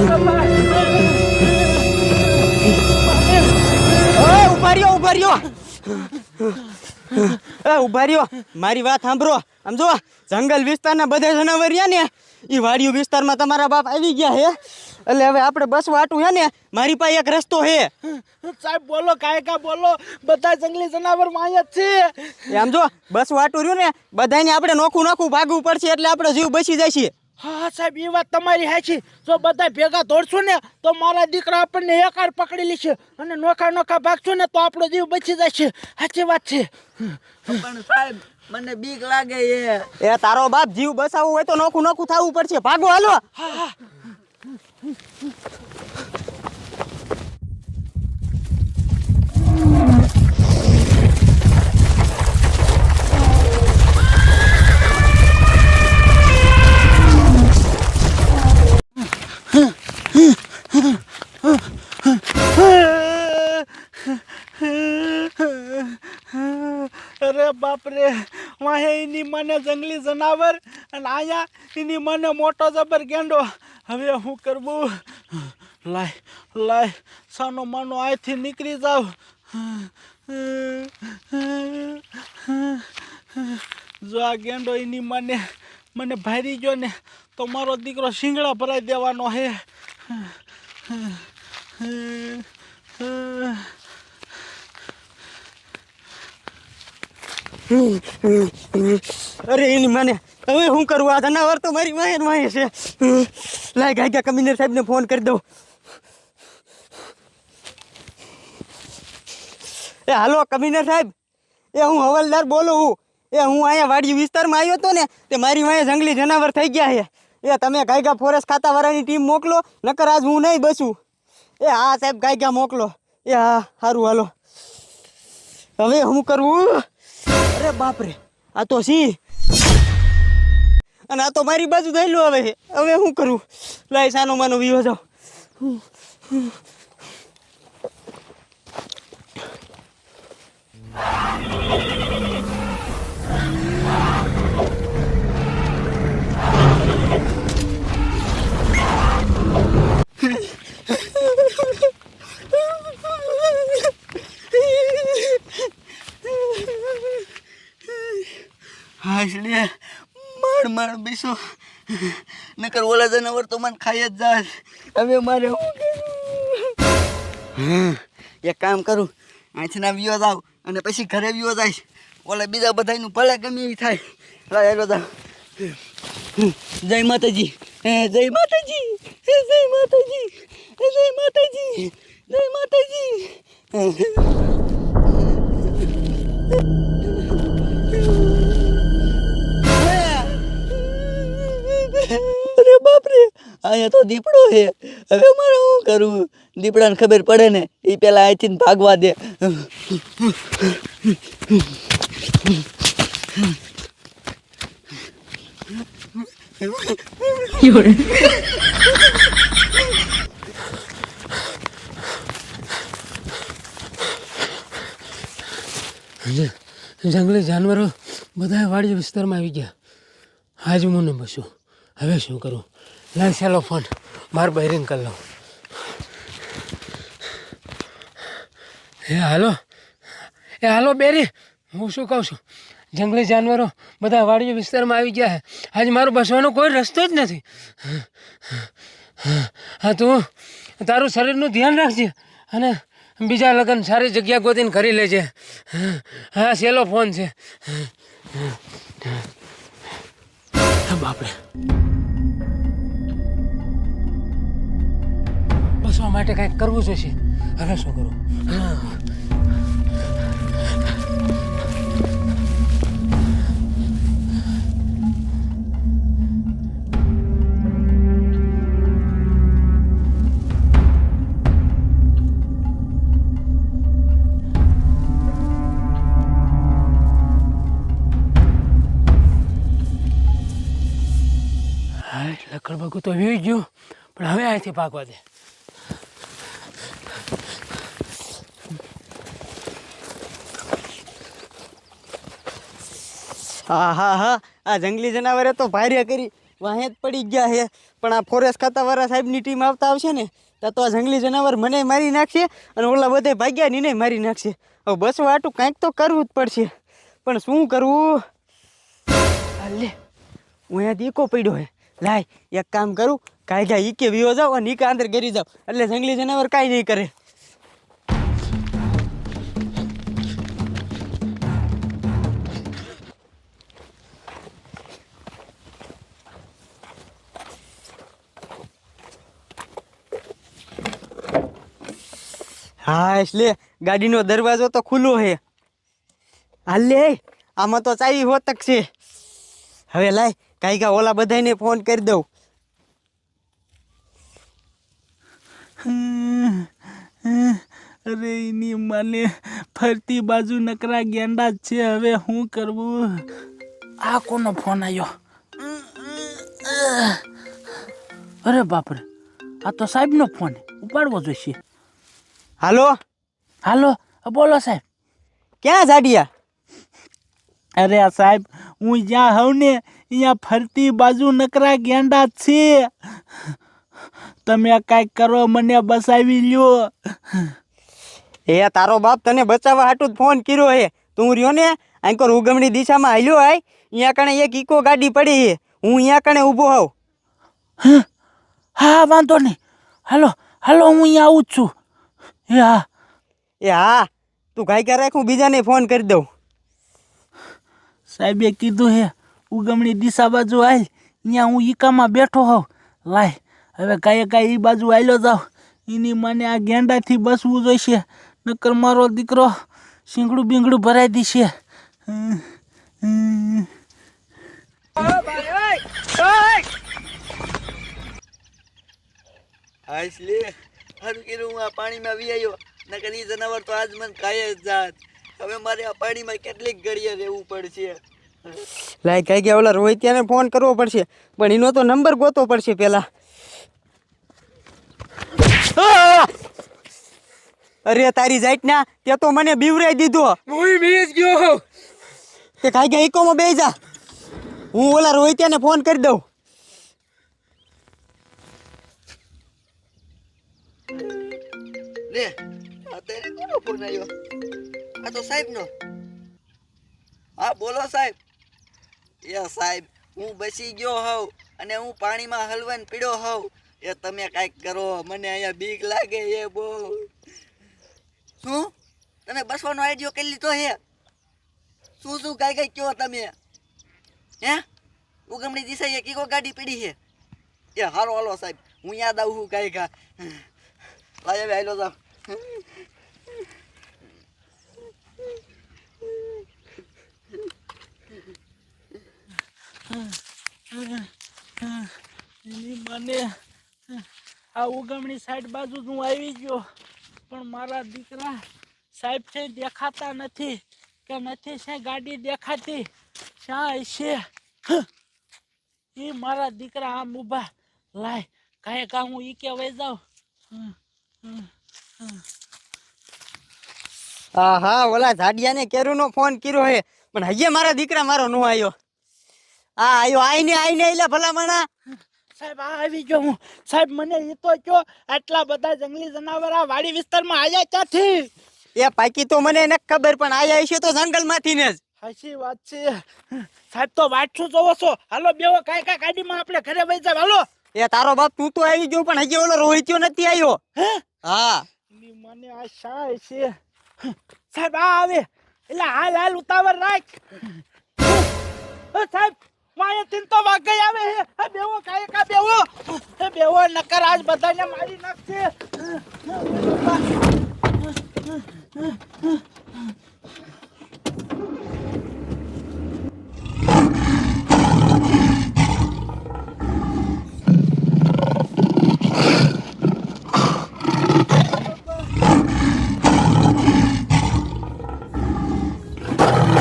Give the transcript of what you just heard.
ઓય ઊભા રહ્યો ઊભા રહ્યો. એ ઊભા રહ્યો. મારી વાત સાંભળો. આમ જો જંગલ વિસ્તારના બધા જનાવર રહ્યા ને એ વાડિયું વિસ્તારમાં તમારા બાપ આવી ગયા હે. એટલે હવે આપણે બસ વાટું હે ને મારી પાસે એક રસ્તો હે. સાહેબ બોલો કાય કા બોલો. બધા જંગલી જનાવરમાં જ છે. આમ જો બસ વાટું રહ્યું ને બધાને આપણે નોખું નોખું ભાગવું પડશે એટલે આપણે જીવ બચી જાય છે. હા સાહેબ એ વાત તમારી હાચી જો બધા ભેગા દોડશું ને તો મારા દીકરા આપણને એકાર પકડી લેશે અને નોખા નોખા ભાગશું ને તો આપણો જીવ બચી જશે. સાચી વાત છે. પણ સાહેબ મને બીક લાગે એ. એ તારો બાપ જીવ બચાવવું હોય તો નોખું નોખું થવું પડશે. ભાગો હાલો. અરે બાપ રે એની મને જંગલી જનાવર અને અહીંયા એની મને મોટો જબર ગેંડો. હવે શું કરવું? લાય લાય, સાનો માનો અહીંથી નીકળી જાવ. જો આ ગેંડો એની મને મને ભારી ગયો ને, તો મારો દીકરો શિંગડા ભરાઈ દેવાનો હે. અરે એની મને, હવે શું કરવું આ જનાવર તો મારી માહે ને માહે છે. લાય ગાયકા કમિશનર સાહેબને ફોન કરી દઉં. એ હાલો કમિશનર સાહેબ, એ હું હવાલદાર બોલું હું. એ હું અહીંયા વાડી વિસ્તારમાં આવ્યો હતો ને, તે મારી વાંહે જંગલી જનાવર થઈ ગયા છે. એ તમે ગાયગા ફોરેસ્ટ ખાતાવાળાની ટીમ મોકલો, નકર આજ હું નહીં બસું એ હા સાહેબ ગાયગા મોકલો. એ હા સારું હાલો. હવે હું કરવું? અરે બાપરે, આ તો સિંહ અને આ તો મારી બાજુ થયેલું હવે હવે શું કરું? લાય, સાનો માનો વિવો જાઓ માર બેસો નકર ઓલા જનાવર તો મને ખાઈ જ જાય હવે મારે? એક કામ કરું અહીંથી ના વિયો જાવ અને પછી ઘરે વિયો જાય ઓલા બીજા બધાનું ભલે ગમે એવી થાય. હેલો જાવ જય માતાજી. હે જય માતાજી. જય માતાજી. જય માતાજી. જય માતાજી. અહીંયા તો દીપડો છે. હવે મારે શું કરવું? દીપડાને ખબર પડે ને એ પેલા અહીંથી ભાગવા દે. જંગલી જાનવરો બધા વાડી વિસ્તારમાં આવી ગયા. આજ મુ બસો બસું. હવે શું કરું? લાલ ચાલો ફોન. મારું બહેરીને કરી લઉં. હે હાલો. એ હાલો બેરી, હું શું કહું છું? જંગલી જાનવરો બધા વાડી વિસ્તારમાં આવી ગયા છે. આજે મારું બસવાનો કોઈ રસ્તો જ નથી. હા, તું તારું શરીરનું ધ્યાન રાખજે અને બીજા લગ્ન સારી જગ્યા ગોતીને કરી લેજે. હા સેલો ફોન છે. હા, બાપરે. માટે કંઈક કરવું જોઈશે હવે શું કરું? લકડ બગું તો વી ગયું, પણ હવે અહીંથી ભાગવા દે. હા હા હા. આ જંગલી જનાવરે તો ભાર્યા કરી વાહે જ પડી ગયા છે. પણ આ ફોરેસ્ટ ખાતાવાળા સાહેબની ટીમ આવતા આવશે ને, ત્યાં તો આ જંગલી જનાવર મને મારી નાખશે અને ઓલા બધે ભાગ્યા નીને મારી નાખશે. હવે બસ વાટું કાંઈક તો કરવું જ પડશે. પણ શું કરવું? હાલે હું અહીંયા દીકો પડ્યો હે લાય, એક કામ કરું કાંઈ કાંઈ ઈકે વિયો જાવ અને ઈકા અંદર ગરી જાવ. એટલે જંગલી જનાવર કાંઈ નહીં કરે. હા, એટલે ગાડીનો દરવાજો તો ખુલ્લો છે. હાલ લે આમાં તો ચાવી હોતક છે. હવે લાય કાંઈ કા ઓલા બધાને ફોન કરી દઉં. અરે, એની મને ફરતી બાજુ નકરા ગેંડા જ છે. હવે શું કરવું? આ કોનો ફોન આવ્યો અરે બાપરે, આ તો સાહેબનો ફોન ઉપાડવો જોઈશે. હાલો? હાલો બોલો સાહેબ. ક્યાં જાડિયા અરે આ સાહેબ હું જ્યાં હોઉં ને અહીંયા ફરતી બાજુ નકરા ગેંડા છે. તમે કાંઈક કરો મને બસાવી લ્યો. એ તારો બાપ તને બચાવવા હાટું જ ફોન કર્યો હે. તું રહ્યો ને આંકોર ઉગમણી દિશામાં હાલ્યો આય. અહીંયા કણે એક ઇકો ગાડી પડી હે. હું અહીંયા કણે ઊભો હોઉં. હા વાંધો નહીં. હાલો હાલો હું અહીંયા આવું જ છું. એ હા એ હા તું કાંઈ કા રાખ હું બીજાને ફોન કરી દઉં. સાહેબે કીધું હે ઉગમણી દિશા બાજુ આલ અહીંયા હું ઈકામાં બેઠો હોઉં. લાય હવે કાંઈ કાંઈ એ બાજુ આવેલો જાવ એની મને આ ગેંડાથી બસવું જોઈશે નકર મારો દીકરો શીંગડું બીંગડું ભરાઈ દીશે. લે. સારું હું આ પાણીમાં વી આવ્યો નકર એ જનાવર તો આજ મને ખાય જ જાત. હવે મારે આ પાણીમાં કેટલીક ઘડીએ રહેવું પડશે. લાય કઈ ગયા ઓલા રોહિત્યાને ફોન કરવો પડશે. પણ એનો તો નંબર ગોતવો પડશે પહેલા અરે તારી જાઈટ ના તે તો મને બીવરાઈ દીધો. હું બેસ ગયો તે કાંઈ ગયા ઇકોમાં બે જા. હું ઓલા રોહિત્યાને ફોન કરી દઉં. લે, આ તો એને કોનો ફોન આવ્યો? આ તો સાહેબનો. હા, બોલો સાહેબ. એ સાહેબ, હું બસી ગયો હોઉં અને હું પાણીમાં હલવાન પીડ્યો હોઉં. એ તમે કાંઈક કરો, મને અહીંયા બીક લાગે એ બહુ. શું? તમે બસવાનો આઈડિયો કરી લીધો હે? શું શું, કાંઈ કાંઈ કયો તમે. હે? ઉગમણી દિશા એ કીકો ગાડી પીડી છે એ હારો, હાલો સાહેબ, હું યાદ આવું કાંઈ કા લાય હવે આયલો જાવ મને આ ઉગમણી સાઈડ બાજુ જ હું આવી ગયો, પણ મારા દીકરા સાહેબ છે, દેખાતા નથી, કે નથી છે ગાડી દેખાતી. શા છે? એ મારા દીકરા આમ ઊભા. લાય, કાંઈ કામ હું ઈ કે વહી જાઉં. હા હા ઓલા ઝાડિયાને કેરુનો ફોન કર્યો હે. પણ હજી મારા દીકરા મારો નો આવ્યો હા આવ્યો આઈને આઈને એટલે ભલામણા. સાહેબ આ આવી ગયો હું. સાહેબ મને એ તો કયો આટલા બધા જંગલી જનાવર આ વાડી વિસ્તારમાં આવ્યા ક્યાંથી? એ પાકી તો મને ન ખબર પણ આવ્યા છે તો જંગલમાંથી ને જ. હાચી વાત છે. સાહેબ તો વાંચું જોવો છો. હાલો બેવો કાંઈ કાંઈ ગાડીમાં આપણે ઘરે વહી જાવ. હાલો. એ તારો બાપ તું તો આવી ગયો, પણ હજી ઓલો રોહિત્યો નથી આવ્યો. હે? મને આ શાય છે. સાહેબ, આ આવે. એટલે હાલ હાલ, ઉતાવળ રાખ. સાહેબ, મારે ચિંતો વાગઈ આવે હે બેવો કાય કા બેવો. હે બેવો, નકર આજ બધાને મારી નાખશે.